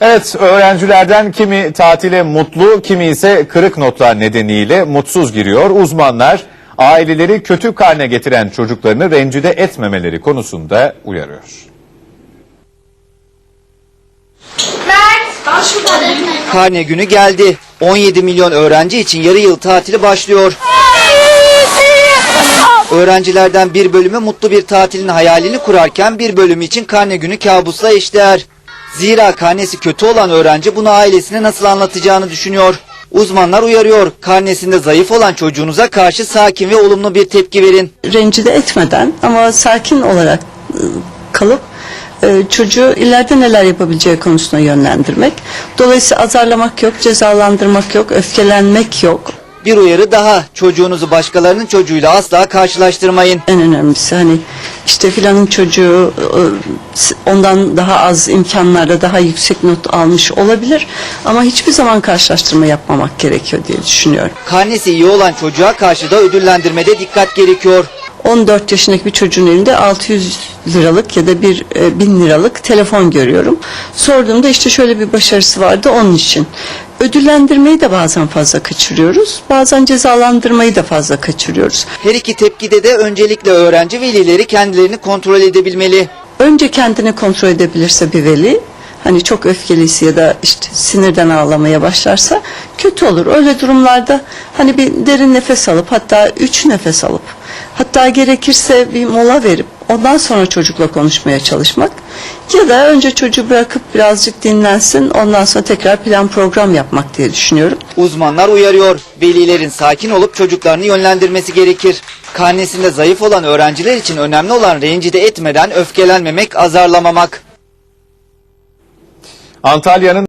Evet, öğrencilerden kimi tatile mutlu, kimi ise kırık notlar nedeniyle mutsuz giriyor. Uzmanlar aileleri kötü karne getiren çocuklarını rencide etmemeleri konusunda uyarıyor. Karne günü geldi. 17 milyon öğrenci için yarı yıl tatili başlıyor. Öğrencilerden bir bölümü mutlu bir tatilin hayalini kurarken bir bölümü için karne günü kabusla eşdeğer. Zira karnesi kötü olan öğrenci bunu ailesine nasıl anlatacağını düşünüyor. Uzmanlar uyarıyor. Karnesinde zayıf olan çocuğunuza karşı sakin ve olumlu bir tepki verin. rencide etmeden ama sakin olarak e, kalıp e, çocuğu ileride neler yapabileceği konusuna yönlendirmek. Dolayısıyla azarlamak yok, cezalandırmak yok, öfkelenmek yok. Bir uyarı daha. Çocuğunuzu başkalarının çocuğuyla asla karşılaştırmayın. En önemlisi hani işte filanın çocuğu e, ondan daha az imkanlarda daha yüksek not almış olabilir ama hiçbir zaman karşılaştırma yapmamak gerekiyor diye düşünüyorum. Karnesi iyi olan çocuğa karşı da ödüllendirmede dikkat gerekiyor. 14 yaşındaki bir çocuğun elinde 600 liralık ya da bir e, 1000 liralık telefon görüyorum. Sorduğumda işte şöyle bir başarısı vardı onun için. Ödüllendirmeyi de bazen fazla kaçırıyoruz. Bazen cezalandırmayı da fazla kaçırıyoruz. Her iki tepkide de öncelikle öğrenci velileri kendilerini kontrol edebilmeli. Önce kendini kontrol edebilirse bir veli hani çok öfkeliyse ya da işte sinirden ağlamaya başlarsa kötü olur. Öyle durumlarda hani bir derin nefes alıp hatta üç nefes alıp hatta gerekirse bir mola verip ondan sonra çocukla konuşmaya çalışmak ya da önce çocuğu bırakıp birazcık dinlensin ondan sonra tekrar plan program yapmak diye düşünüyorum. Uzmanlar uyarıyor. Velilerin sakin olup çocuklarını yönlendirmesi gerekir. Karnesinde zayıf olan öğrenciler için önemli olan rencide etmeden öfkelenmemek, azarlamamak. Antalya'nın